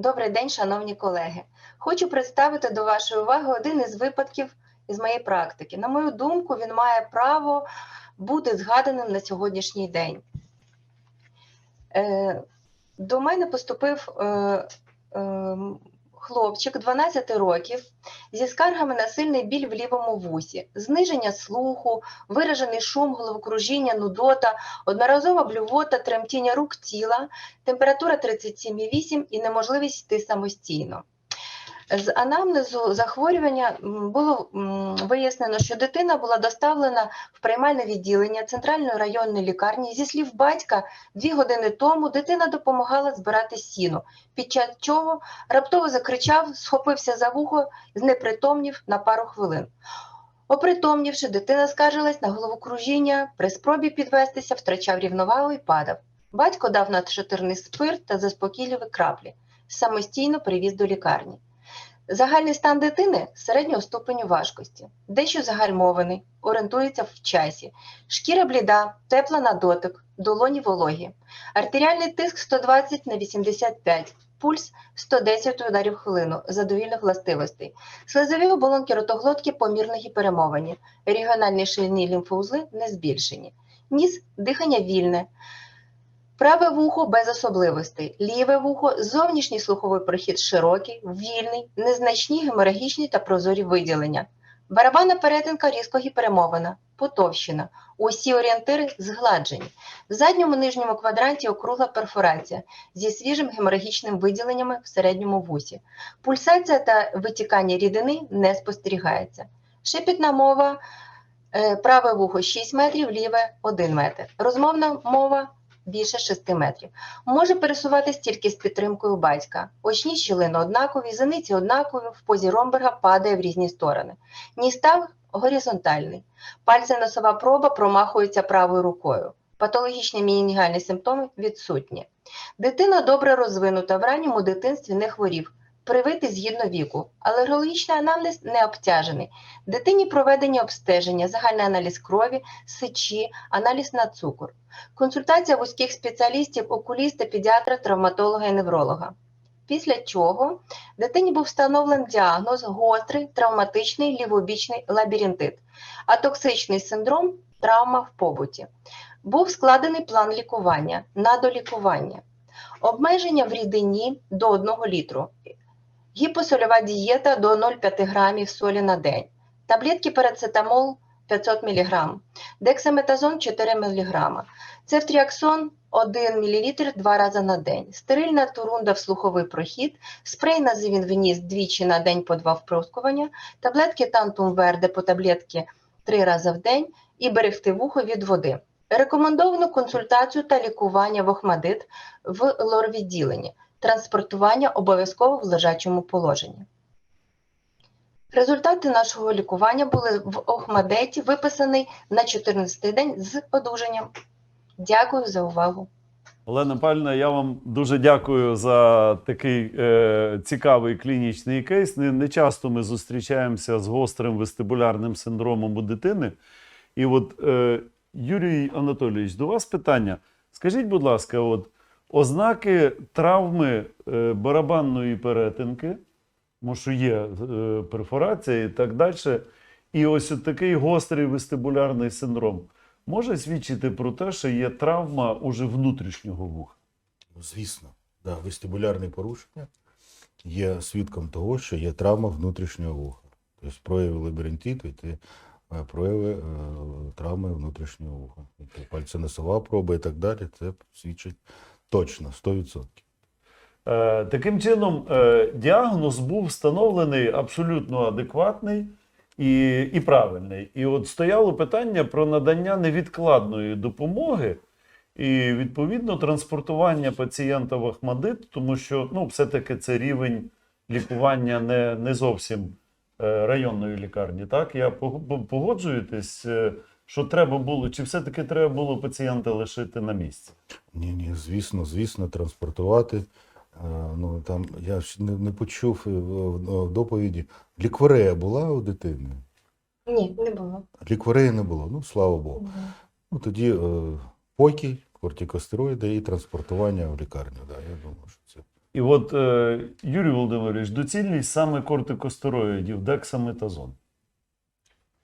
Добрий день, шановні колеги. Хочу представити до вашої уваги один із випадків із моєї практики. На мою думку, він має право бути згаданим на сьогоднішній день. Е, До мене поступив е, е, хлопчик 12 років зі скаргами на сильний біль в лівому вусі, зниження слуху, виражений шум, головокружіння, нудота, одноразова блювота, тремтіння рук тіла, температура 37,8 і неможливість йти самостійно. З анамнезу захворювання було вияснено, що дитина була доставлена в приймальне відділення Центральної районної лікарні. Зі слів батька, дві години тому дитина допомагала збирати сіно, під час чого раптово закричав, схопився за вухо, знепритомнів на пару хвилин. Опритомнівши, дитина скаржилась на головокружіння, при спробі підвестися втрачав рівновагу і падав. Батько дав надшатирний спирт та заспокійливі краплі. Самостійно привіз до лікарні. Загальний стан дитини середнього ступеню важкості, дещо загальмований, орієнтується в часі, шкіра бліда, тепла на дотик, долоні вологі, артеріальний тиск 120 на 85, пульс 110 ударів хвилину, задовільних властивостей, слизові оболонки ротоглотки помірно гіперемовані, регіональні шийні лімфоузли не збільшені, ніс дихання вільне, Праве вухо без особливостей, ліве вухо, зовнішній слуховий прохід широкий, вільний, незначні геморагічні та прозорі виділення. Барабанна перетинка різко гіперемована, потовщена. Усі орієнтири згладжені. В задньому нижньому квадранті округла перфорація зі свіжим геморагічним виділеннями в середньому вусі. Пульсація та витікання рідини не спостерігається. Шепітна мова, е, праве вухо 6 метрів, ліве 1 метр. Розмовна мова більше 6 метрів. Може пересуватись тільки з підтримкою батька. Очні щілини однакові, зениці однакові, в позі ромберга падає в різні сторони. Ністав горизонтальний. Пальця носова проба промахується правою рукою. Патологічні мінігальні симптоми відсутні. Дитина добре розвинута, в ранньому дитинстві не хворів. Привитий згідно віку. Алергологічний анамнез не обтяжений. Дитині проведені обстеження, загальний аналіз крові, сечі, аналіз на цукор. Консультація вузьких спеціалістів, окуліста, педіатра, травматолога і невролога. Після чого дитині був встановлений діагноз гострий травматичний лівобічний лабіринтит, а токсичний синдром травма в побуті. Був складений план лікування на долікування, обмеження в рідині до 1 літру, гіпосольова дієта до 0,5 грамів солі на день, таблетки парацетамол 500 мг, дексаметазон 4 мг, цефтріаксон 1 мл два рази на день, стерильна турунда в слуховий прохід, спрей на зивін двічі на день по два вприскування, таблетки тантум верде по таблетки 3 рази в день. І берегти вухо від води. Рекомендовано консультацію та лікування в Охмадит в лор-відділенні, транспортування обов'язково в лежачому положенні. Результати нашого лікування були в Охмадеті, виписаний на 14-й день з одужанням. Дякую за увагу. Олена Павлівна, я вам дуже дякую за такий е, цікавий клінічний кейс. Не, не часто ми зустрічаємося з гострим вестибулярним синдромом у дитини. І от, е, Юрій Анатолійович, до вас питання. Скажіть, будь ласка, от, ознаки травми е, барабанної перетинки, тому що є е, перфорація і так далі. І ось такий гострий вестибулярний синдром може свідчити про те, що є травма уже внутрішнього вуха. Ну, Звісно, да, вестибулярне порушення є свідком того, що є травма внутрішнього вуха. Тобто прояви лабіринтиту і е, прояви травми внутрішнього вуха. Пальценосова проба і так далі, це свідчить точно, 100%. Е, таким чином, е, діагноз був встановлений абсолютно адекватний і, і правильний. І от стояло питання про надання невідкладної допомоги і відповідно транспортування пацієнта в Ахмадит, тому що ну, все-таки це рівень лікування не, не зовсім е, районної лікарні. Так, я пог- погоджуєтесь, що треба було, чи все-таки треба було пацієнта лишити на місці? Ні, ні, звісно, звісно, транспортувати. Е, Ну, там, я ж не, не почув е, доповіді. Лікворея була у дитини? Ні, не було. Ліквореї не було, ну слава Богу. Ну, тоді е, покій, кортикостероїди і транспортування в лікарню. Да, я думаю, що це І от, е, Юрій Володимирович, доцільність саме кортикостероїдів, дексаметазон.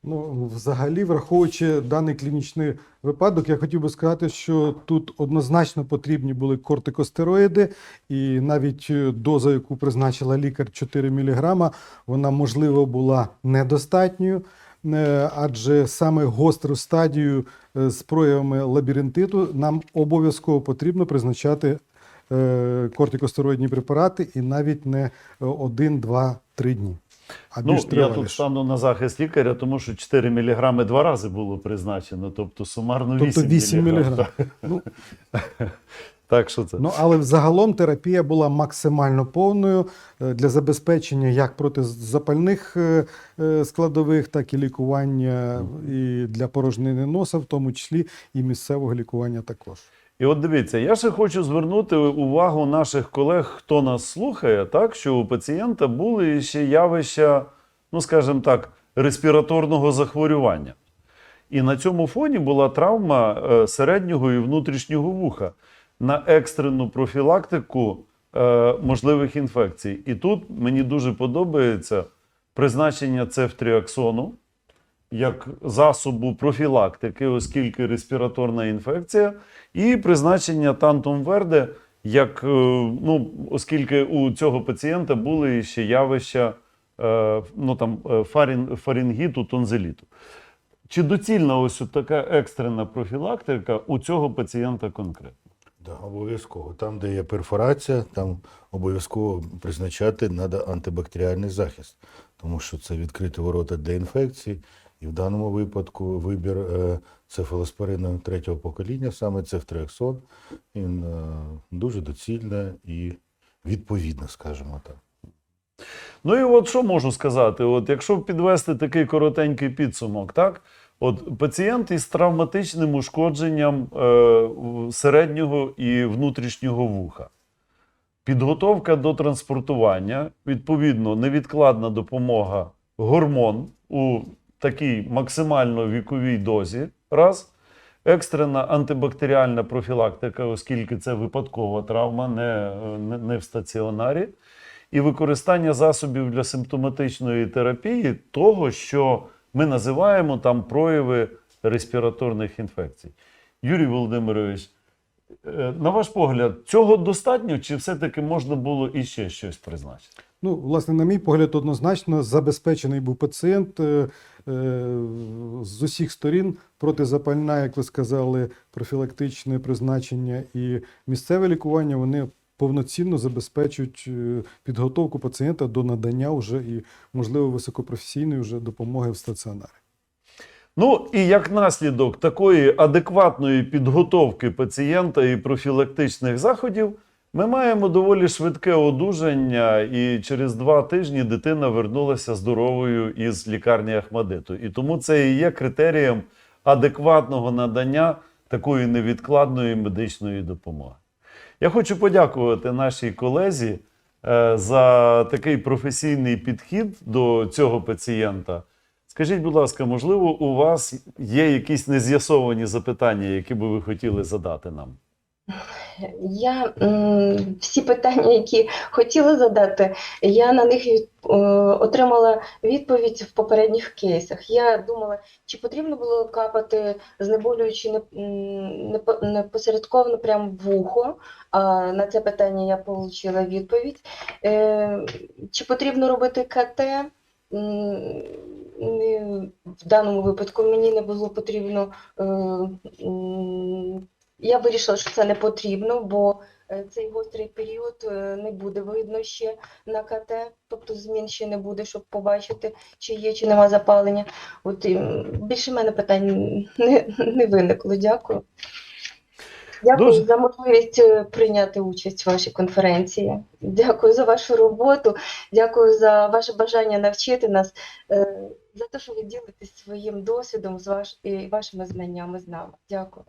Ну, взагалі, враховуючи даний клінічний випадок, я хотів би сказати, що тут однозначно потрібні були кортикостероїди, і навіть е, доза, яку призначила лікар 4 мг, вона можливо була недостатньою. е, Адже саме гостру стадію е, з проявами лабіринтиту нам обов'язково потрібно призначати кортикостероїдні препарати і навіть не 1, 2, 3 дні. А Ну, я тут стану на захист лікаря, тому що 4 мг два рази було призначено, тобто сумарно 8 Тобто 8 мг. Ну, Так що це. Ну, але взагалом терапія була максимально повною е, для забезпечення як протизапальних е, е, складових, так і лікування і для порожнини носа, в тому числі і місцевого лікування також. І от дивіться, я ще хочу звернути увагу наших колег, хто нас слухає, так, що у пацієнта були ще явища, ну скажімо так, респіраторного захворювання. І на цьому фоні була травма е, середнього і внутрішнього вуха на екстрену профілактику е, можливих інфекцій. І тут мені дуже подобається призначення цефтріаксону як засобу профілактики, оскільки респіраторна інфекція, і призначення тантум верде, як, е, ну, оскільки у цього пацієнта були ще явища е, ну, там, е, фарін, фарінгіту, тонзиліту. Чи доцільна ось така екстрена профілактика у цього пацієнта конкретно? Да, обов'язково. Там, де є перфорація, там обов'язково призначати треба антибактеріальний захист, тому що це відкриті ворота для інфекцій. І в даному випадку вибір е, цефалоспорину третього покоління, саме цефтриаксон, він е, дуже доцільне і відповідно, скажімо так. Ну і от що можу сказати? От якщо підвести такий коротенький підсумок, так? От пацієнт із травматичним ушкодженням е, середнього і внутрішнього вуха. Підготовка до транспортування, відповідно, невідкладна допомога гормон у такій максимально віковій дозі. Раз. Екстрена антибактеріальна профілактика, оскільки це випадкова травма, не, не, не в стаціонарі і використання засобів для симптоматичної терапії того, що ми називаємо там прояви респіраторних інфекцій. Юрій Володимирович, на ваш погляд, цього достатньо, чи все-таки можна було іще щось призначити? Ну, власне, на мій погляд, однозначно забезпечений був пацієнт е, е, з усіх сторін. Протизапальна, як ви сказали, профілактичне призначення і місцеве лікування вони повноцінно забезпечують е, підготовку пацієнта до надання вже і, можливо, високопрофесійної вже допомоги в стаціонарі. Ну і як наслідок такої адекватної підготовки пацієнта і профілактичних заходів, ми маємо доволі швидке одужання, і через два тижні дитина вернулася здоровою із лікарні Ахмадиту. І тому це і є критерієм адекватного надання такої невідкладної медичної допомоги. Я хочу подякувати нашій колезі е, за такий професійний підхід до цього пацієнта. Скажіть, будь ласка, можливо, у вас є якісь нез'ясовані запитання, які би ви хотіли задати нам? Я всі питання, які хотіла задати, я на них е, отримала відповідь в попередніх кейсах. Я думала, чи потрібно було капати знеболюючи не, непосередковано прямо в вухо. А на це питання я отримала відповідь. Е, Чи потрібно робити КТ? В даному випадку мені не було потрібно. е, Я вирішила, що це не потрібно, бо е, цей гострий період е, не буде видно ще на КТ, тобто змін ще не буде, щоб побачити, чи є, чи нема запалення. От більше в мене питань не, не виникло. Дякую. Дякую Дуже- за можливість прийняти участь в вашій конференції. Дякую за вашу роботу. Дякую за ваше бажання навчити нас, за те, що ви ділитесь своїм досвідом з ваш, і вашими знаннями з нами. Дякую.